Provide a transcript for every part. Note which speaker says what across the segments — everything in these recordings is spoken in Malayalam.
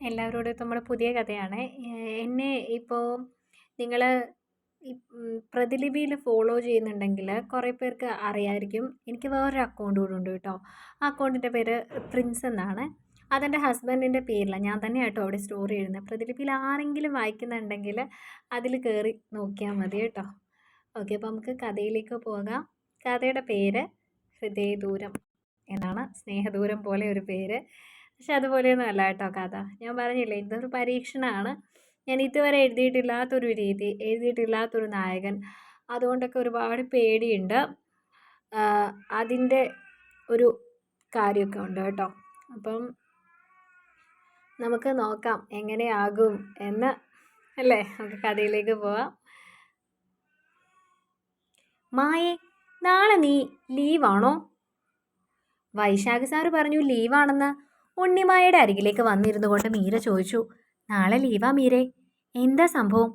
Speaker 1: എല്ലാവരോടും നമ്മുടെ പുതിയ കഥയാണ്. എന്നെ ഇപ്പോൾ നിങ്ങൾ പ്രതിലിപിയിൽ ഫോളോ ചെയ്യുന്നുണ്ടെങ്കിൽ കുറേ പേർക്ക് അറിയാമായിരിക്കും എനിക്ക് വേറൊരു അക്കൗണ്ട് കൂടെ ഉണ്ട് കേട്ടോ. ആ അക്കൗണ്ടിന്റെ പേര് പ്രിൻസ് എന്നാണ്. അതെന്റെ ഹസ്ബൻഡിന്റെ പേരിലാണ് ഞാൻ തന്നെ കേട്ടോ അവിടെ സ്റ്റോറി എഴുതുന്നത് പ്രതിലിപിയിൽ ആരെങ്കിലും വായിക്കുന്നുണ്ടെങ്കിൽ അതിൽ കയറി നോക്കിയാൽ മതി കേട്ടോ. ഓക്കെ അപ്പോൾ നമുക്ക് കഥയിലേക്ക് പോകാം. കഥയുടെ പേര് ഹൃദയദൂരം എന്നാണ്. സ്നേഹദൂരം പോലെ ഒരു പേര്. പക്ഷെ അതുപോലെയൊന്നും അല്ല കേട്ടോ കഥ. ഞാൻ പറഞ്ഞില്ലേ ഇതൊരു പരീക്ഷണമാണ്. ഞാൻ ഇതുവരെ എഴുതിയിട്ടില്ലാത്തൊരു രീതി എഴുതിയിട്ടില്ലാത്തൊരു നായകൻ. അതുകൊണ്ടൊക്കെ ഒരുപാട് പേടിയുണ്ട്. അതിന്റെ ഒരു കാര്യമൊക്കെ ഉണ്ട് കേട്ടോ. അപ്പം നമുക്ക് നോക്കാം എങ്ങനെയാകും എന്ന്. അല്ലേ? നമുക്ക് കഥയിലേക്ക് പോവാം. മായേ നാളെ നീ ലീവാണോ? വൈശാഖ് സാറ് പറഞ്ഞു ലീവാണെന്ന്. ഉണ്ണിമായയുടെ അരികിലേക്ക് വന്നിരുന്നു കൊണ്ട് മീര ചോദിച്ചു നാളെ ലീവാ മീരെ? എന്താ സംഭവം?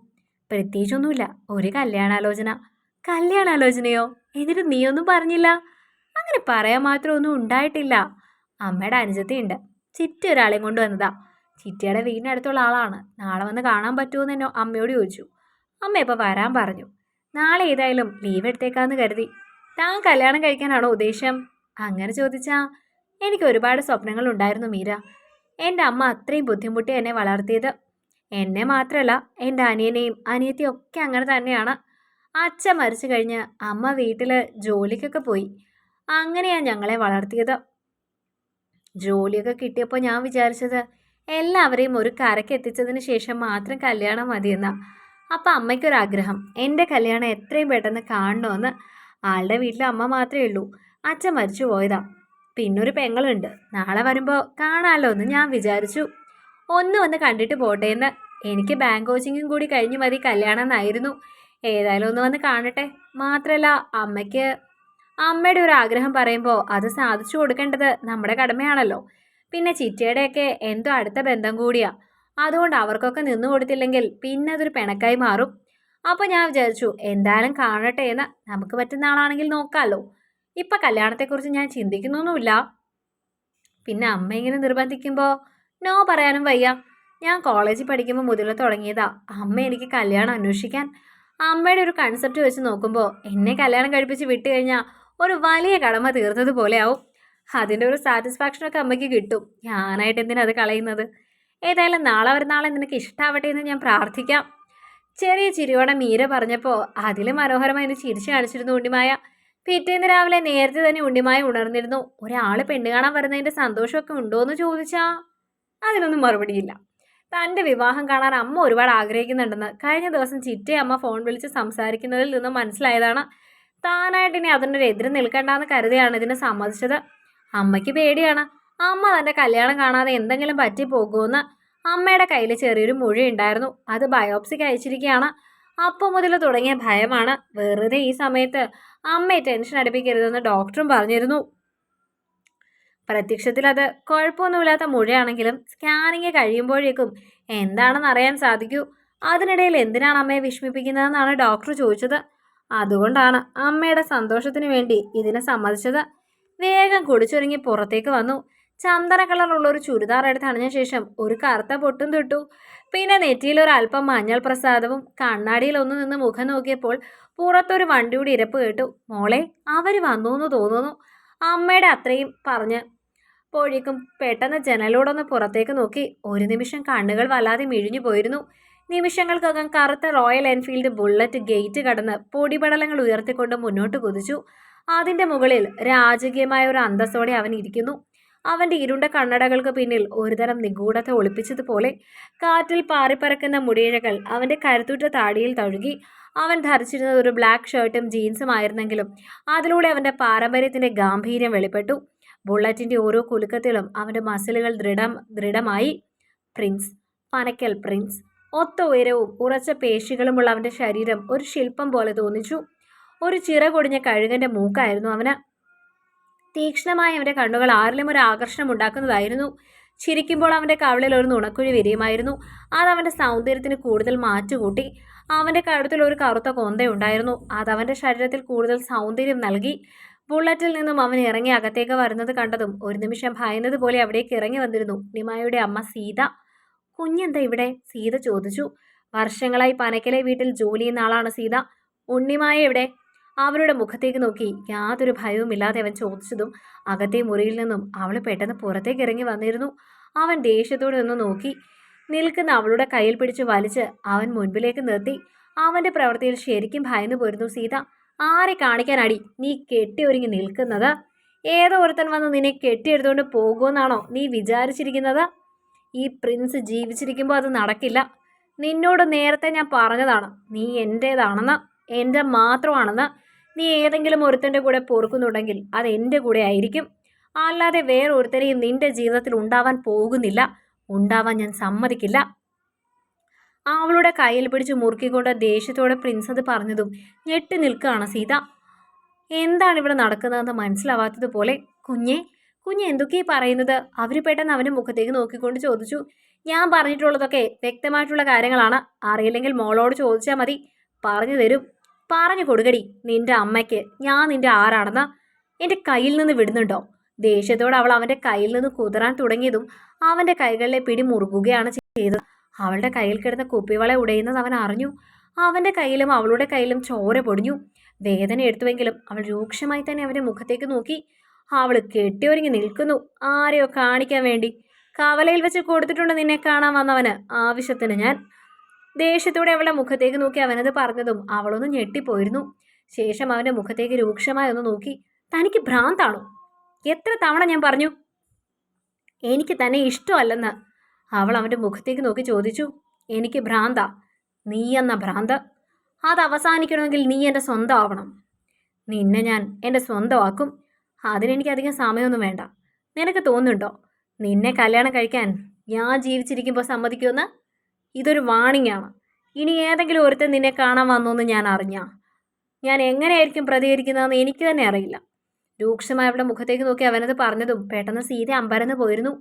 Speaker 1: പ്രത്യേകിച്ചൊന്നുമില്ല ഒരു കല്യാണാലോചന. കല്യാണാലോചനയോ? എന്നിട്ട് നീയൊന്നും പറഞ്ഞില്ല? അങ്ങനെ പറയാൻ മാത്രം ഒന്നും ഉണ്ടായിട്ടില്ല. അമ്മയുടെ അനുജത്തിയുണ്ട് ചിറ്റി ഒരാളെയും കൊണ്ട് വന്നതാ. ചിറ്റിയുടെ വീടിനടുത്തുള്ള ആളാണ്. നാളെ വന്ന് കാണാൻ പറ്റുമെന്ന് എന്നോ അമ്മയോട് ചോദിച്ചു. അമ്മ ഇപ്പോൾ വരാൻ പറഞ്ഞു. നാളെ ഏതായാലും ലീവ് എടുത്തേക്കാന്ന് കരുതി. താൻ കല്യാണം കഴിക്കാനാണോ ഉദ്ദേശം? അങ്ങനെ ചോദിച്ചാ എനിക്ക് ഒരുപാട് സ്വപ്നങ്ങൾ ഉണ്ടായിരുന്നു മീര. എന്റെ അമ്മ അത്രയും ബുദ്ധിമുട്ടി എന്നെ വളർത്തിയത്. എന്നെ മാത്രമല്ല എന്റെ അനിയനെയും അനിയത്തെയും ഒക്കെ അങ്ങനെ തന്നെയാണ്. അച്ഛൻ മരിച്ചു കഴിഞ്ഞ് അമ്മ വീട്ടിൽ ജോലിക്കൊക്കെ പോയി. അങ്ങനെയാണ് ഞങ്ങളെ വളർത്തിയത്. ജോലിയൊക്കെ കിട്ടിയപ്പോൾ ഞാൻ വിചാരിച്ചത് എല്ലാവരെയും ഒരു കരയ്ക്ക് എത്തിച്ചതിന് ശേഷം മാത്രം കല്യാണം മതിയെന്നാ. അപ്പം അമ്മയ്ക്കൊരാഗ്രഹം. എന്റെ കല്യാണം എത്രയും പെട്ടെന്ന് കാണണമെന്ന് ആളുടെ വീട്ടിൽ അമ്മ മാത്രമേ ഉള്ളൂ. അച്ഛൻ മരിച്ചു പോയതാ. പിന്നൊരു പെങ്ങളുണ്ട്. നാളെ വരുമ്പോൾ കാണാമല്ലോ എന്ന് ഞാൻ വിചാരിച്ചു. ഒന്ന് വന്ന് കണ്ടിട്ട് പോട്ടെ എന്ന്. എനിക്ക് ബാങ്ക് കോച്ചിങ്ങും കൂടി കഴിഞ്ഞു മതി. കല്യാണം എന്നായിരുന്നു. ഏതായാലും ഒന്ന് വന്ന് കാണട്ടെ. മാത്രമല്ല അമ്മയ്ക്ക് അമ്മയുടെ ഒരു ആഗ്രഹം പറയുമ്പോൾ അത് സാധിച്ചു കൊടുക്കേണ്ടത് നമ്മുടെ കടമയാണല്ലോ. പിന്നെ ചിറ്റയുടെയൊക്കെ എന്തോ അടുത്ത ബന്ധം കൂടിയാ. അതുകൊണ്ട് അവർക്കൊക്കെ നിന്നു കൊടുത്തില്ലെങ്കിൽ പിന്നെ അതൊരു പിണക്കായി മാറും. അപ്പോൾ ഞാൻ വിചാരിച്ചു എന്തായാലും കാണട്ടെ എന്ന്. നമുക്ക് പറ്റുന്ന ആളാണെങ്കിൽ നോക്കാമല്ലോ ഇപ്പം കല്യാണത്തെക്കുറിച്ച് ഞാൻ ചിന്തിക്കുന്നൊന്നുമില്ല. പിന്നെ അമ്മ ഇങ്ങനെ നിർബന്ധിക്കുമ്പോൾ നോ പറയാനും വയ്യ. ഞാൻ കോളേജിൽ പഠിക്കുമ്പോൾ മുതൽ തുടങ്ങിയതാ. അമ്മ എനിക്ക് കല്യാണം അന്വേഷിക്കാൻ അമ്മയുടെ ഒരു കൺസെപ്റ്റ് വെച്ച് നോക്കുമ്പോൾ എന്നെ കല്യാണം കഴിപ്പിച്ച് വിട്ടു കഴിഞ്ഞാൽ ഒരു വലിയ കടമ തീർന്നതുപോലെയാവും അതിന്റെ ഒരു സാറ്റിസ്ഫാക്ഷനൊക്കെ അമ്മയ്ക്ക് കിട്ടും. ഞാനായിട്ട് എന്തിനാ അത് കളയുന്നത്? ഏതായാലും നാളെ വരുന്നാളെ നിനക്ക് ഇഷ്ടാവട്ടെ എന്ന് ഞാൻ പ്രാർത്ഥിക്കാം. ചെറിയ ചിരിയോടെ മീര പറഞ്ഞപ്പോൾ അതിൽ മനോഹരമായി ചിരിച്ചു കാണിച്ചിരുന്നു ഉണ്ണിമായ. പിറ്റേന്ന് രാവിലെ നേരത്തെ തന്നെ ഉണ്ണിമായി ഉണർന്നിരുന്നു. ഒരാൾ പെണ്ണ് കാണാൻ വരുന്നതിന്റെ സന്തോഷമൊക്കെ ഉണ്ടോയെന്ന് ചോദിച്ചാ അതിനൊന്നും മറുപടിയില്ല. തന്റെ വിവാഹം കാണാൻ അമ്മ ഒരുപാട് ആഗ്രഹിക്കുന്നുണ്ടെന്ന് കഴിഞ്ഞ ദിവസം ചിറ്റേ അമ്മ ഫോൺ വിളിച്ച് സംസാരിക്കുന്നതിൽ നിന്ന് മനസ്സിലായതാണ്. താനായിട്ട് ഇനി അതിനൊരു എതിര് നിൽക്കണ്ടെന്ന് കരുതിയാണ് ഇതിനെ സമ്മതിച്ചത്. അമ്മയ്ക്ക് പേടിയാണ്. അമ്മ തന്റെ കല്യാണം കാണാതെ എന്തെങ്കിലും പറ്റി പോകുമെന്ന് അമ്മയുടെ കയ്യിൽ ചെറിയൊരു മൊഴി ഉണ്ടായിരുന്നു. അത് ബയോപ്സിക്ക് അയച്ചിരിക്കുകയാണ്. അപ്പോൾ മുതൽ തുടങ്ങിയ ഭയമാണ്. വെറുതെ ഈ സമയത്ത് അമ്മയെ ടെൻഷൻ അടുപ്പിക്കരുതെന്ന് ഡോക്ടറും പറഞ്ഞിരുന്നു. പ്രത്യക്ഷത്തിൽ അത് കുഴപ്പമൊന്നുമില്ലാത്ത മുഴയാണെങ്കിലും സ്കാനിങ് കഴിയുമ്പോഴേക്കും എന്താണെന്ന് അറിയാൻ സാധിക്കൂ. അതിനിടയിൽ എന്തിനാണ് അമ്മയെ വിഷമിപ്പിക്കുന്നതെന്നാണ് ഡോക്ടർ ചോദിച്ചത്. അതുകൊണ്ടാണ് അമ്മയുടെ സന്തോഷത്തിന് വേണ്ടി ഇതിനെ സമ്മതിച്ചത്. വേഗം കുടിച്ചൊരുങ്ങി പുറത്തേക്ക് വന്നു. ചന്ദന കളറുള്ള ഒരു ചുരിദാർ എടുത്ത് അണിഞ്ഞ ശേഷം ഒരു കറുത്ത പൊട്ടും തൊട്ടു. പിന്നെ നെറ്റിയിൽ ഒരു അല്പം മഞ്ഞൾ പ്രസാദവും കണ്ണാടിയിൽ ഒന്ന് നിന്ന് മുഖം നോക്കിയപ്പോൾ പുറത്തൊരു വണ്ടിയുടെ ഇരപ്പ് കേട്ടു. മോളെ അവർ വന്നു എന്ന് തോന്നുന്നു. അമ്മയുടെ അത്രയും പറഞ്ഞ് പോഴേക്കും പെട്ടെന്ന് ജനലോടൊന്ന് പുറത്തേക്ക് നോക്കി. ഒരു നിമിഷം കണ്ണുകൾ വല്ലാതെ മിഴിഞ്ഞു പോയിരുന്നു. നിമിഷങ്ങൾക്കകം കറുത്ത റോയൽ എൻഫീൽഡ് ബുള്ളറ്റ് ഗേറ്റ് കടന്ന് പൊടിപടലങ്ങൾ ഉയർത്തിക്കൊണ്ട് മുന്നോട്ട് കുതിച്ചു. അതിന്റെ മുകളിൽ രാജകീയമായ ഒരു അന്തസ്സോടെ അവൻ ഇരിക്കുന്നു. അവന്റെ ഇരുണ്ട കണ്ണടകൾക്ക് പിന്നിൽ ഒരുതരം നിഗൂഢത ഒളിപ്പിച്ചതുപോലെ കാറ്റിൽ പാറിപ്പറക്കുന്ന മുടിയിഴകൾ അവന്റെ കരുത്തുറ്റ താടിയിൽ തഴുകി അവൻ ധരിച്ചിരുന്നത് ഒരു ബ്ലാക്ക് ഷർട്ടും ജീൻസും ആയിരുന്നെങ്കിലും അതിലൂടെ അവന്റെ പാരമ്പര്യത്തിന്റെ ഗാംഭീര്യം വെളിപ്പെട്ടു. ബുള്ളറ്റിന്റെ ഓരോ കുലുക്കത്തിലും അവന്റെ മസിലുകൾ ദൃഢം ദൃഢമായി. പ്രിൻസ് പനക്കൽ പ്രിൻസ് ഒത്ത ഉയരവും ഉറച്ച പേശികളുമുള്ള അവന്റെ ശരീരം ഒരു ശില്പം പോലെ തോന്നിച്ചു. ഒരു ചിറകൊടിഞ്ഞ കഴുകന്റെ മൂക്കായിരുന്നു അവന്. തീക്ഷ്ണമായ അവന്റെ കണ്ണുകൾ ആരിലും ഒരു ആകർഷണം ഉണ്ടാക്കുന്നതായിരുന്നു. ചിരിക്കുമ്പോൾ അവന്റെ കവളിൽ ഒരു നുണക്കുഴി വിരിയുമായിരുന്നു. അത് അവന്റെ സൗന്ദര്യത്തിന് കൂടുതൽ മാറ്റുകൂട്ടി. അവന്റെ കഴുത്തിൽ ഒരു കറുത്ത കൊന്തയുണ്ടായിരുന്നു അത് അവന്റെ ശരീരത്തിൽ കൂടുതൽ സൗന്ദര്യം നൽകി. ബുള്ളറ്റിൽ നിന്നും അവൻ ഇറങ്ങി അകത്തേക്ക് വരുന്നത് കണ്ടതും ഒരു നിമിഷം ഭയന്നതുപോലെ അവിടേക്ക് ഇറങ്ങി വന്നിരുന്നു. നിമായുടെ അമ്മ സീത. കുഞ്ഞെന്താ ഇവിടെ? സീത ചോദിച്ചു. വർഷങ്ങളായി പനക്കലെ വീട്ടിൽ ജോലി ചെയ്യുന്ന ആളാണ് സീത. ഉണ്ണിമായ എവിടെ അവരുടെ മുഖത്തേക്ക് നോക്കി യാതൊരു ഭയവുമില്ലാതെ അവൻ ചോദിച്ചതും അകത്തെ മുറിയിൽ നിന്നും അവൾ പെട്ടെന്ന് പുറത്തേക്ക് ഇറങ്ങി വന്നിരുന്നു. അവൻ ദേഷ്യത്തോടെ ഒന്ന് നോക്കി നിൽക്കുന്ന അവളുടെ കയ്യിൽ പിടിച്ച് വലിച്ച് അവൻ മുൻപിലേക്ക് നിർത്തി. അവന്റെ പ്രവൃത്തിയിൽ ശരിക്കും ഭയന്നു പോയിരുന്നു സീത. ആരെ കാണിക്കാനാടി? നീ കെട്ടി ഒരുങ്ങി നിൽക്കുന്നത്? ഏതോ ഒരുത്തൻ വന്ന് നിന്നെ കെട്ടിയെടുത്തുകൊണ്ട് പോകുമെന്നാണോ നീ വിചാരിച്ചിരിക്കുന്നത്? ഈ പ്രിൻസ് ജീവിച്ചിരിക്കുമ്പോൾ അത് നടക്കില്ല. നിന്നോട് നേരത്തെ ഞാൻ പറഞ്ഞതാണ്. നീ എന്റേതാണെന്ന് എന്റെ മാത്രമാണെന്ന്. നീ ഏതെങ്കിലും ഒരുത്തന്റെ കൂടെ പൊറുക്കുന്നുണ്ടെങ്കിൽ അത് എന്റെ കൂടെ ആയിരിക്കും. അല്ലാതെ വേറെ ഒരുത്തരെയും നിന്റെ ജീവിതത്തിൽ ഉണ്ടാവാൻ പോകുന്നില്ല. ഉണ്ടാവാൻ ഞാൻ സമ്മതിക്കില്ല. അവളുടെ കയ്യിൽ പിടിച്ച് മുറുക്കിക്കൊണ്ട് ദേഷ്യത്തോടെ പ്രിൻസ് അത് പറഞ്ഞതും ഞെട്ടി നിൽക്കുകയാണ് സീത. എന്താണ് ഇവിടെ നടക്കുന്നതെന്ന് മനസ്സിലാവാത്തതുപോലെ കുഞ്ഞെ കുഞ്ഞ് എന്തൊക്കെയാ പറയുന്നത്? അവർ പെട്ടെന്ന് അവന്റെ മുഖത്തേക്ക് നോക്കിക്കൊണ്ട് ചോദിച്ചു. ഞാൻ പറഞ്ഞിട്ടുള്ളതൊക്കെ വ്യക്തമായിട്ടുള്ള കാര്യങ്ങളാണ്. അറിയില്ലെങ്കിൽ മോളോട് ചോദിച്ചാൽ മതി. പറഞ്ഞു തരും. പറഞ്ഞു കൊടുക്കടി നിന്റെ അമ്മയ്ക്ക്. ഞാൻ നിന്റെ ആരാണെന്ന്? എന്റെ കയ്യിൽ നിന്ന് വിടുന്നുണ്ടോ? ദേഷ്യത്തോടെ അവൾ അവന്റെ കയ്യിൽ നിന്ന് കുതിരാൻ തുടങ്ങിയതും അവന്റെ കൈകളിലെ പിടി മുറുകുകയാണ് ചെയ്തത്. അവളുടെ കയ്യിൽ കിടന്ന കുപ്പിവളെ ഉടയുന്നത് അവൻ അറിഞ്ഞു. അവന്റെ കയ്യിലും അവളുടെ കയ്യിലും ചോര പൊടിഞ്ഞു. വേദന എടുത്തുവെങ്കിലും അവൾ രൂക്ഷമായി തന്നെ അവന്റെ മുഖത്തേക്ക് നോക്കി. അവൾ കെട്ടിയൊരുങ്ങി നിൽക്കുന്നു. ആരെയോ കാണിക്കാൻ വേണ്ടി. കവലയിൽ വെച്ച് കൊടുത്തിട്ടുണ്ട് നിന്നെ കാണാൻ വന്നവന്. ആവശ്യത്തിന് ഞാൻ. ദേഷ്യത്തോടെ അവളുടെ മുഖത്തേക്ക് നോക്കി അവനത് പറഞ്ഞതും അവളൊന്ന് ഞെട്ടിപ്പോയിരുന്നു. ശേഷം അവന്റെ മുഖത്തേക്ക് രൂക്ഷമായി ഒന്ന് നോക്കി. തനിക്ക് ഭ്രാന്താണോ? എത്ര തവണ ഞാൻ പറഞ്ഞു എനിക്ക് തന്നെ ഇഷ്ടമല്ലെന്ന്. അവൾ അവന്റെ മുഖത്തേക്ക് നോക്കി ചോദിച്ചു എനിക്ക് ഭ്രാന്ത? നീ എന്ന ഭ്രാന്ത? അത് അവസാനിക്കണമെങ്കിൽ നീ എന്റെ സ്വന്തമാവണം. നിന്നെ ഞാൻ എന്റെ സ്വന്തമാക്കും. അതിനെനിക്ക് അധികം സമയമൊന്നും വേണ്ട. നിനക്ക് തോന്നുന്നുണ്ടോ? നിന്നെ കല്യാണം കഴിക്കാൻ ഞാൻ ജീവിച്ചിരിക്കുമ്പോൾ സമ്മതിക്കുമെന്ന്? ഇതൊരു വാണിംഗ് ആണ് ഇനി ഏതെങ്കിലും ഒരുത്തൻ നിന്നെ കാണാൻ വന്നോന്ന് ഞാൻ അറിഞ്ഞാ? ഞാൻ എങ്ങനെയായിരിക്കും പ്രതികരിക്കുന്നതെന്ന് എനിക്ക് തന്നെ അറിയില്ല. രൂക്ഷമായ അവളുടെ മുഖത്തേക്ക് നോക്കി അവനത് പറഞ്ഞതും പെട്ടെന്ന് സീത അമ്പരന്ന് പോയിരുന്നു.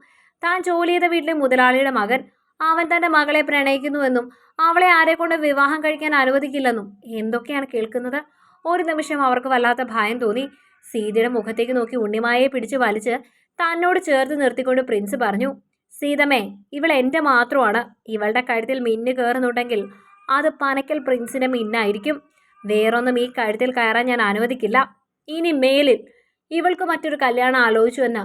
Speaker 1: താൻ ജോലി ചെയ്ത വീട്ടിലെ മുതലാളിയുടെ മകൻ. അവൻ തന്റെ മകളെ പ്രണയിക്കുന്നുവെന്നും അവളെ ആരെ കൊണ്ട് വിവാഹം കഴിക്കാൻ അനുവദിക്കില്ലെന്നും എന്തൊക്കെയാണ് കേൾക്കുന്നത്? ഒരു നിമിഷം അവർക്ക് വല്ലാത്ത ഭയം തോന്നി. സീതയുടെ മുഖത്തേക്ക് നോക്കി ഉണ്ണിമായെ പിടിച്ച് വലിച്ച് തന്നോട് ചേർത്ത് നിർത്തിക്കൊണ്ട് പ്രിൻസ് പറഞ്ഞു സീതമ്മേ ഇവൾ എന്റെ മാത്രമാണ്. ഇവളുടെ കഴുത്തിൽ മിന്ന് കയറുന്നുണ്ടെങ്കിൽ അത് പനക്കൽ പ്രിൻസിന്റെ മിന്നായിരിക്കും. വേറൊന്നും ഈ കഴുത്തിൽ കയറാൻ ഞാൻ അനുവദിക്കില്ല. ഇനി മേലിൽ ഇവൾക്ക് മറ്റൊരു കല്യാണം ആലോചിച്ചുവെന്ന്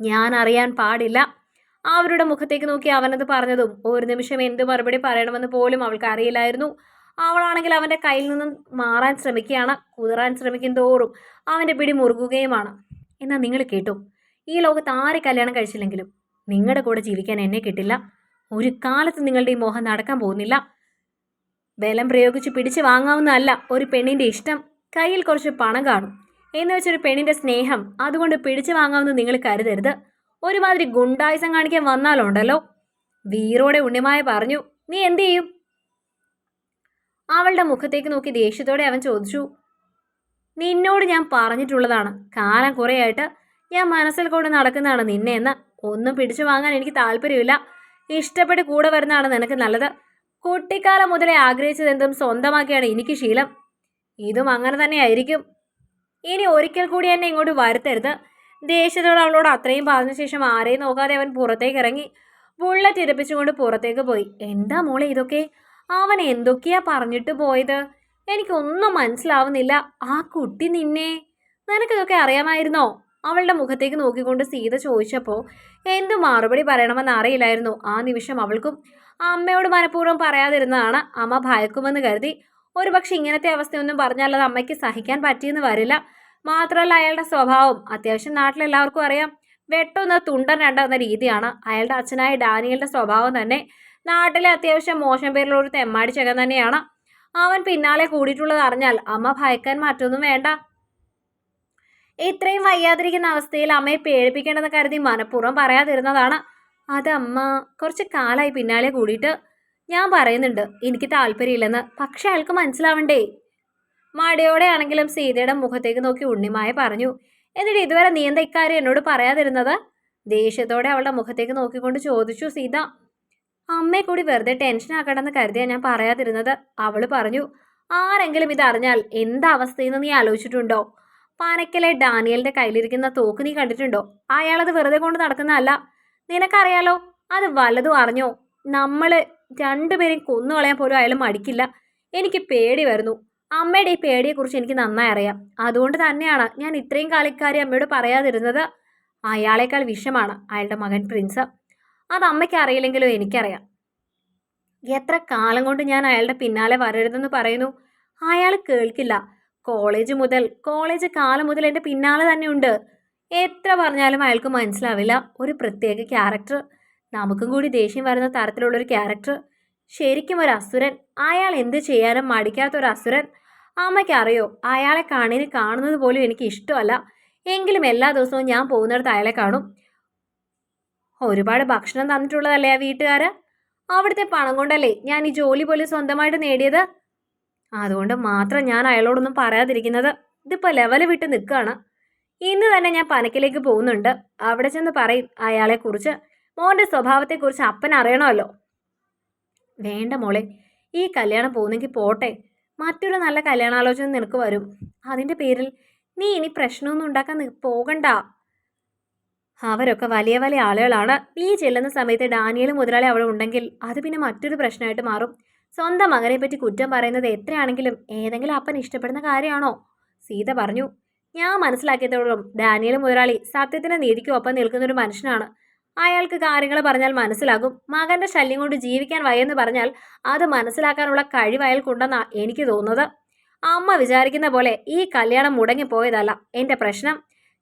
Speaker 1: ഞാൻ അറിയാൻ പാടില്ല. അവരുടെ മുഖത്തേക്ക് നോക്കി അവനത് പറഞ്ഞതും ഒരു നിമിഷം എന്ത് മറുപടി പറയണമെന്ന് പോലും അവൾക്ക് അറിയില്ലായിരുന്നു. അവളാണെങ്കിൽ അവന്റെ കയ്യിൽ നിന്നും മാറാൻ ശ്രമിക്കുകയാണ് കുതിറാൻ ശ്രമിക്കും തോറും അവന്റെ പിടി മുറുകുകയുമാണ്. എന്നാൽ നിങ്ങൾ കേട്ടു ഈ ലോകത്ത് ആരെ കല്യാണം കഴിച്ചില്ലെങ്കിലും നിങ്ങളുടെ കൂടെ ജീവിക്കാൻ എന്നെ കിട്ടില്ല. ഒരു കാലത്ത് നിങ്ങളുടെ ഈ മോഹം നടക്കാൻ പോകുന്നില്ല. ബലം പ്രയോഗിച്ച് പിടിച്ചു വാങ്ങാവുന്നതല്ല ഒരു പെണ്ണിന്റെ ഇഷ്ടം. കയ്യിൽ കുറച്ച് പണം കാണും. എന്ന് വെച്ചൊരു പെണ്ണിന്റെ സ്നേഹം അതുകൊണ്ട് പിടിച്ചു വാങ്ങാവുന്ന നിങ്ങൾ കരുതരുത്. ഒരുമാതിരി ഗുണ്ടായുസം കാണിക്കാൻ വന്നാലുണ്ടല്ലോ. വീറോടെ ഉണ്ണിമായ പറഞ്ഞു നീ എന്തു ചെയ്യും? അവളുടെ മുഖത്തേക്ക് നോക്കി ദേഷ്യത്തോടെ അവൻ ചോദിച്ചു നിന്നോട് ഞാൻ പറഞ്ഞിട്ടുള്ളതാണ്. കാലം കുറേയായിട്ട് ഞാൻ മനസ്സിൽ കൊണ്ട് നടക്കുന്നതാണ് നിന്നെ എന്ന് ഒന്നും പിടിച്ചു വാങ്ങാൻ എനിക്ക് താല്പര്യമില്ല. ഇഷ്ടപ്പെട്ട് കൂടെ വരുന്നതാണ് നിനക്ക് നല്ലത്. കുട്ടിക്കാലം മുതലേ ആഗ്രഹിച്ചതെന്തും സ്വന്തമാക്കിയാണ് എനിക്ക് ശീലം. ഇതും അങ്ങനെ തന്നെ ആയിരിക്കും. ഇനി ഒരിക്കൽ കൂടി എന്നെ ഇങ്ങോട്ട് വരുത്തരുത്. ദേഷ്യത്തോടെ അവളോട് അത്രയും പറഞ്ഞ ശേഷം ആരെയും നോക്കാതെ അവൻ പുറത്തേക്ക് ഇറങ്ങി. ബുള്ളറ്റ് ഇരപ്പിച്ചുകൊണ്ട് പുറത്തേക്ക് പോയി. എന്താ മോളെ ഇതൊക്കെ? അവൻ എന്തൊക്കെയാ പറഞ്ഞിട്ട് പോയത്? എനിക്കൊന്നും മനസ്സിലാവുന്നില്ല. ആ കുട്ടി നിന്നെ. നിനക്കിതൊക്കെ അറിയാമായിരുന്നോ? അവളുടെ മുഖത്തേക്ക് നോക്കിക്കൊണ്ട് സീത ചോദിച്ചപ്പോൾ എന്ത് മറുപടി പറയണമെന്ന് അറിയില്ലായിരുന്നു. ആ നിമിഷം അവൾക്കും അമ്മയോട് മനഃപൂർവം പറയാതിരുന്നതാണ് അമ്മ ഭയക്കുമെന്ന് കരുതി. ഒരു പക്ഷേ ഇങ്ങനത്തെ അവസ്ഥയൊന്നും പറഞ്ഞാൽ അത് അമ്മയ്ക്ക് സഹിക്കാൻ പറ്റിയെന്ന് വരില്ല. മാത്രമല്ല അയാളുടെ സ്വഭാവം അത്യാവശ്യം നാട്ടിലെല്ലാവർക്കും അറിയാം. വെട്ടൊന്ന് തുണ്ടൻ രണ്ടെന്ന രീതിയാണ്. അയാളുടെ അച്ഛനായ ഡാനിയലിന്റെ സ്വഭാവം തന്നെ നാട്ടിലെ അത്യാവശ്യം മോശം പേരിലുള്ള ഒരു തെമ്മാടി ചകൻ തന്നെയാണ്. അവൻ പിന്നാലെ കൂടിയിട്ടുള്ളത് അറിഞ്ഞാൽ അമ്മ ഭയക്കാൻ മറ്റൊന്നും വേണ്ട. ഇത്രയും വയ്യാതിരിക്കുന്ന അവസ്ഥയിൽ അമ്മയെ പേടിപ്പിക്കേണ്ടെന്ന് കരുതി മനഃപൂർവം പറയാതിരുന്നതാണ്. അതമ്മ കുറച്ച് കാലായി പിന്നാലെ കൂടിയിട്ട് ഞാൻ പറയുന്നുണ്ട് എനിക്ക് താല്പര്യമില്ലെന്ന്. പക്ഷെ അയാൾക്ക് മനസ്സിലാവണ്ടേ? മടിയോടെ ആണെങ്കിലും സീതയുടെ മുഖത്തേക്ക് നോക്കി ഉണ്ണിമായ പറഞ്ഞു എന്നിട്ട് ഇതുവരെ നീ എന്താ ഇക്കാര്യം എന്നോട് പറയാതിരുന്നത്? ദേഷ്യത്തോടെ അവളുടെ മുഖത്തേക്ക് നോക്കിക്കൊണ്ട് ചോദിച്ചു സീത. അമ്മയെ കൂടി വെറുതെ ടെൻഷൻ ആക്കണമെന്ന് കരുതിയാ ഞാൻ പറയാതിരുന്നത്. അവൾ പറഞ്ഞു ആരെങ്കിലും ഇതറിഞ്ഞാൽ എന്താ അവസ്ഥയെന്ന് നീ ആലോചിച്ചിട്ടുണ്ടോ? പാനക്കലെ ഡാനിയലിന്റെ കയ്യിലിരിക്കുന്ന തോക്ക് നീ കണ്ടിട്ടുണ്ടോ? അയാളത് വെറുതെ കൊണ്ട് നടക്കുന്നതല്ല. നിനക്കറിയാലോ അത് വല്ലതും അറിഞ്ഞോ? നമ്മൾ രണ്ടുപേരെയും കൊന്നു കളയാൻ പോലും അയാൾ മടിക്കില്ല. എനിക്ക് പേടി വരുന്നു. അമ്മയുടെ ഈ പേടിയെക്കുറിച്ച് എനിക്ക് നന്നായി അറിയാം. അതുകൊണ്ട് തന്നെയാണ് ഞാൻ ഇത്രയും കാലിക്കാരി അമ്മയോട് പറയാതിരുന്നത്. അയാളേക്കാൾ വിഷമാണ് അയാളുടെ മകൻ പ്രിൻസ്. അത് അമ്മയ്ക്ക് അറിയില്ലെങ്കിലും എനിക്കറിയാം. എത്ര കാലം കൊണ്ട് ഞാൻ അയാളുടെ പിന്നാലെ വരരുതെന്ന് പറയുന്നു? അയാൾ കേൾക്കില്ല. കോളേജ് മുതൽ കോളേജ് കാലം മുതൽ എന്റെ പിന്നാലെ തന്നെ ഉണ്ട് എത്ര പറഞ്ഞാലും അയാൾക്ക് മനസ്സിലാവില്ല. ഒരു പ്രത്യേക ക്യാരക്ടർ. നമുക്കും കൂടി ദേഷ്യം വരുന്ന തരത്തിലുള്ളൊരു ക്യാരക്ടർ. ശരിക്കും ഒരു അസുരൻ. അയാൾ എന്ത് ചെയ്യാനും മടിക്കാത്ത ഒരു അസുരൻ. അമ്മയ്ക്കറിയോ അയാളെ കണ്ണിന് കാണുന്നത് പോലും എനിക്ക് ഇഷ്ടമല്ല. എങ്കിലും എല്ലാ ദിവസവും ഞാൻ പോകുന്നിടത്ത് അയാളെ കാണും. ഒരുപാട് ഭക്ഷണം തന്നിട്ടുള്ളതല്ലേ ആ വീട്ടുകാർ അവിടുത്തെ പണം കൊണ്ടല്ലേ ഞാൻ ഈ ജോലി പോലും സ്വന്തമായിട്ട് നേടിയത്? അതുകൊണ്ട് മാത്രം ഞാൻ അയാളോടൊന്നും പറയാതിരിക്കുന്നത് ഇതിപ്പോൾ ലെവൽ വിട്ട് നിൽക്കുകയാണ് ഇന്ന് തന്നെ ഞാൻ പനക്കിലേക്ക് പോകുന്നുണ്ട്. അവിടെ ചെന്ന് പറയും അയാളെക്കുറിച്ച്. മോന്റെ സ്വഭാവത്തെക്കുറിച്ച് അപ്പൻ അറിയണമല്ലോ. വേണ്ട മോളെ ഈ കല്യാണം പോകുന്നെങ്കിൽ പോട്ടെ. മറ്റൊരു നല്ല കല്യാണാലോചന നിനക്ക് വരും. അതിന്റെ പേരിൽ നീ ഇനി പ്രശ്നമൊന്നും ഉണ്ടാക്കാൻ പോകണ്ട. അവരൊക്കെ വലിയ വലിയ ആളുകളാണ്. നീ ചെല്ലുന്ന സമയത്ത് ഡാനിയൽ മുതലാളി അവിടെ ഉണ്ടെങ്കിൽ അത് പിന്നെ മറ്റൊരു പ്രശ്നമായിട്ട് മാറും. സ്വന്തം മകനെ പറ്റി കുറ്റം പറയുന്നത് എത്രയാണെങ്കിലും ഏതെങ്കിലും അപ്പൻ ഇഷ്ടപ്പെടുന്ന കാര്യമാണോ? സീത പറഞ്ഞു ഞാൻ മനസ്സിലാക്കിയതോളം ഡാനിയൽ മുതലാളി സത്യത്തിന് നീതിക്കും ഒപ്പം നിൽക്കുന്ന ഒരു മനുഷ്യനാണ്. അയാൾക്ക് കാര്യങ്ങൾ പറഞ്ഞാൽ മനസ്സിലാകും. മകന്റെ ശല്യം കൊണ്ട് ജീവിക്കാൻ വയ്യെന്ന് പറഞ്ഞാൽ അത് മനസ്സിലാക്കാനുള്ള കഴിവ് അയാൾക്കുണ്ടെന്നാ എനിക്ക് തോന്നുന്നത്. അമ്മ വിചാരിക്കുന്ന പോലെ ഈ കല്യാണം മുടങ്ങിപ്പോയതല്ല എന്റെ പ്രശ്നം.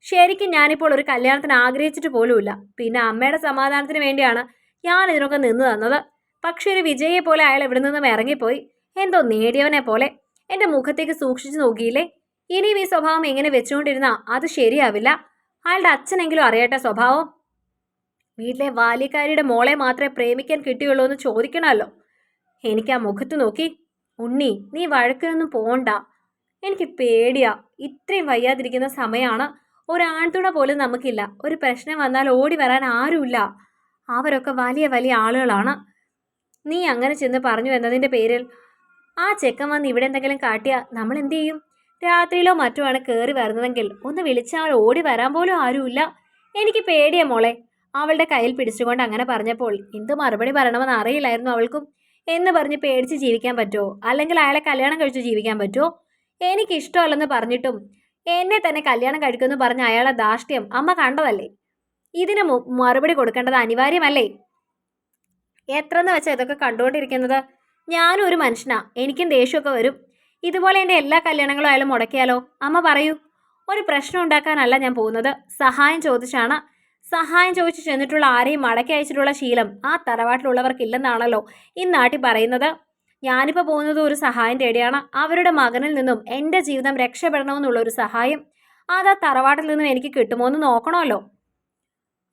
Speaker 1: ശരിക്കും ഞാനിപ്പോൾ ഒരു കല്യാണത്തിന് ആഗ്രഹിച്ചിട്ട് പോലുമില്ല. പിന്നെ അമ്മയുടെ സമാധാനത്തിന് വേണ്ടിയാണ് ഞാൻ ഇതിനൊക്കെ നിന്ന് തന്നത്. പക്ഷെ ഒരു വിജയെ പോലെ അയാൾ ഇവിടെ നിന്നും ഇറങ്ങിപ്പോയി. എന്തോ നേടിയവനെ പോലെ. എന്റെ മുഖത്തേക്ക് സൂക്ഷിച്ചു നോക്കിയില്ലേ? ഇനിയും ഈ സ്വഭാവം എങ്ങനെ വെച്ചുകൊണ്ടിരുന്നാ അത് ശരിയാവില്ല. അയാളുടെ അച്ഛനെങ്കിലും അറിയട്ടെ സ്വഭാവം. വീട്ടിലെ ബാല്യക്കാരിയുടെ മോളെ മാത്രമേ പ്രേമിക്കാൻ കിട്ടിയുള്ളൂ എന്ന് ചോദിക്കണമല്ലോ. എനിക്ക് ആ മുഖത്ത് നോക്കി ഉണ്ണി നീ വഴക്കിനൊന്നും പോണ്ട. എനിക്ക് പേടിയാ. ഇത്രയും വയ്യാതിരിക്കുന്ന സമയമാണ് ഒരാൺതുണ പോലും നമുക്കില്ല. ഒരു പ്രശ്നം വന്നാൽ ഓടി വരാൻ ആരുമില്ല. അവരൊക്കെ വലിയ വലിയ ആളുകളാണ്. നീ അങ്ങനെ ചെന്ന് പറഞ്ഞു എന്നതിന്റെ പേരിൽ ആ ചെക്കൻ വന്ന് ഇവിടെ എന്തെങ്കിലും കാട്ടിയാൽ നമ്മൾ എന്ത് ചെയ്യും? രാത്രിയിലോ മറ്റോ ആണ് കയറി വരുന്നതെങ്കിൽ ഒന്ന് വിളിച്ചാൽ ഓടി വരാൻ പോലും ആരുമില്ല. എനിക്ക് പേടിയാ മോളെ. അവളുടെ കയ്യിൽ പിടിച്ചുകൊണ്ട് അങ്ങനെ പറഞ്ഞപ്പോൾ എന്ത് മറുപടി പറയണമെന്ന് അറിയില്ലായിരുന്നു അവൾക്കും. എന്ന് പറഞ്ഞ് പേടിച്ച് ജീവിക്കാൻ പറ്റുമോ? അല്ലെങ്കിൽ അയാളെ കല്യാണം കഴിച്ച് ജീവിക്കാൻ പറ്റുമോ? എനിക്കിഷ്ടമല്ലെന്ന് പറഞ്ഞിട്ടും എന്നെ തന്നെ കല്യാണം കഴിക്കുമെന്ന് പറഞ്ഞ അയാളെ ധാർഷ്ട്യം അമ്മ കണ്ടതല്ലേ? ഇതിന് മറുപടി കൊടുക്കേണ്ടത് അനിവാര്യമല്ലേ? എത്രന്ന് വെച്ചാൽ ഇതൊക്കെ കണ്ടുകൊണ്ടിരിക്കുന്നത്? ഞാനും ഒരു മനുഷ്യനാ എനിക്കും ദേഷ്യമൊക്കെ വരും. ഇതുപോലെ എന്റെ എല്ലാ കല്യാണങ്ങളും അയാൾ മുടക്കിയാലോ? അമ്മ പറയൂ. ഒരു പ്രശ്നം ഉണ്ടാക്കാനല്ല ഞാൻ പോകുന്നത്. സഹായം ചോദിച്ചാണ്. സഹായം ചോദിച്ച് ചെന്നിട്ടുള്ള ആരെയും മടക്കി അയച്ചിട്ടുള്ള ശീലം ആ തറവാട്ടിലുള്ളവർക്കില്ലെന്നാണല്ലോ ഈ നാട്ടിൽ പറയുന്നത്. ഞാനിപ്പോൾ പോകുന്നത് ഒരു സഹായം തേടിയാണ്. അവരുടെ മകനിൽ നിന്നും എന്റെ ജീവിതം രക്ഷപ്പെടണമെന്നുള്ള ഒരു സഹായം. അത് ആ തറവാട്ടിൽ നിന്നും എനിക്ക് കിട്ടുമോ എന്ന് നോക്കണമല്ലോ.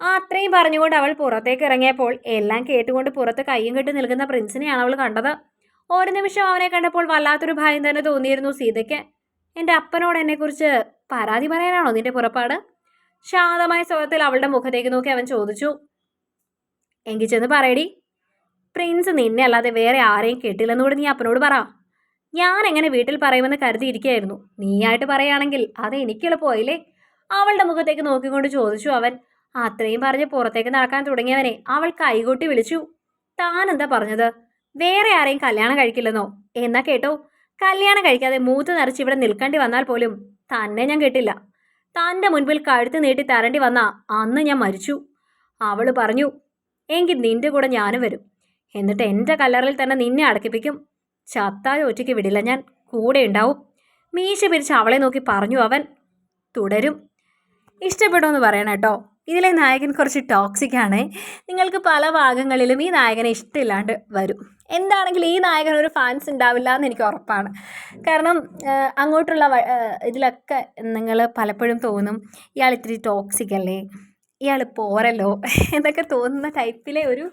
Speaker 1: അത്രയും പറഞ്ഞുകൊണ്ട് അവൾ പുറത്തേക്ക് ഇറങ്ങിയപ്പോൾ എല്ലാം കേട്ടുകൊണ്ട് പുറത്ത് കയ്യും കെട്ടി നിൽക്കുന്ന പ്രിൻസിനെയാണ് അവൾ കണ്ടത്. ഒരു നിമിഷം അവനെ കണ്ടപ്പോൾ വല്ലാത്തൊരു ഭയം തന്നെ തോന്നിയിരുന്നു സീതയ്ക്ക്. എന്റെ അപ്പനോട് എന്നെക്കുറിച്ച് പരാതി പറയാനാണോ നിന്റെ പുറപ്പാട്? ശാന്തമായ സ്വരത്തിൽ അവളുടെ മുഖത്തേക്ക് നോക്കി അവൻ ചോദിച്ചു. എങ്കിൽ ചെന്ന് പറയടി. പ്രിൻസ് നിന്നെ അല്ലാതെ വേറെ ആരെയും കെട്ടില്ലെന്നുകൂടി നീ അപ്പനോട് പറ. ഞാൻ എങ്ങനെ വീട്ടിൽ പറയുമെന്ന് കരുതിയിരിക്കുകയായിരുന്നു. നീയായിട്ട് പറയുകയാണെങ്കിൽ അത് എനിക്കെളുപ്പമായില്ലേ? അവളുടെ മുഖത്തേക്ക് നോക്കിക്കൊണ്ട് ചോദിച്ചു അവൻ. അത്രയും പറഞ്ഞ് പുറത്തേക്ക് നടക്കാൻ തുടങ്ങിയവനെ അവൾ കൈകൊട്ടി വിളിച്ചു. താൻ എന്താ പറഞ്ഞത്? വേറെ ആരെയും കല്യാണം കഴിക്കില്ലെന്നോ? എന്നാ കേട്ടോ കല്യാണം കഴിക്കാതെ മൂത്ത് നിറച്ച് ഇവിടെ നിൽക്കേണ്ടി വന്നാൽ പോലും തന്നെ ഞാൻ കേട്ടില്ല. തന്റെ മുൻപിൽ കഴുത്ത് നീട്ടി തരേണ്ടി വന്ന അന്ന് ഞാൻ മരിച്ചു. അവൾ പറഞ്ഞു എങ്കിൽ നിന്റെ കൂടെ ഞാനും വരും. എന്നിട്ട് എന്റെ കല്ലറിൽ തന്നെ നിന്നെ അടക്കിപ്പിക്കും. ചത്തായ ഒറ്റയ്ക്ക് വിടില്ല ഞാൻ. കൂടെ ഉണ്ടാവും. മീശ പിരിച്ച് അവളെ നോക്കി പറഞ്ഞു അവൻ തുടരും. ഇഷ്ടപ്പെടുമെന്ന് പറയണം കേട്ടോ ഇതിലെ നായകൻ കുറച്ച് ടോക്സിക് ആണ്. നിങ്ങൾക്ക് പല ഭാഗങ്ങളിലും ഈ നായകനെ ഇഷ്ടമില്ലാണ്ട് വരും. എന്താണെങ്കിലും ഈ നായകൻ ഒരു ഫാൻസ് ഉണ്ടാവില്ല എന്ന് എനിക്ക് ഉറപ്പാണ്. കാരണം അങ്ങോട്ടുള്ള ഇതിലൊക്കെ നിങ്ങൾ പലപ്പോഴും തോന്നും ഇയാൾ ഇത്തിരി ടോക്സിക് അല്ലേ? ഇയാൾ പോരല്ലോ? എന്നൊക്കെ തോന്നുന്ന ടൈപ്പിലെ ഒരു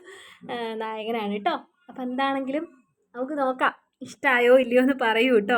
Speaker 1: നായകനാണ് കേട്ടോ. അപ്പം എന്താണെങ്കിലും നമുക്ക് നോക്കാം ഇഷ്ടമായോ ഇല്ലയോ എന്ന് പറയൂ കേട്ടോ.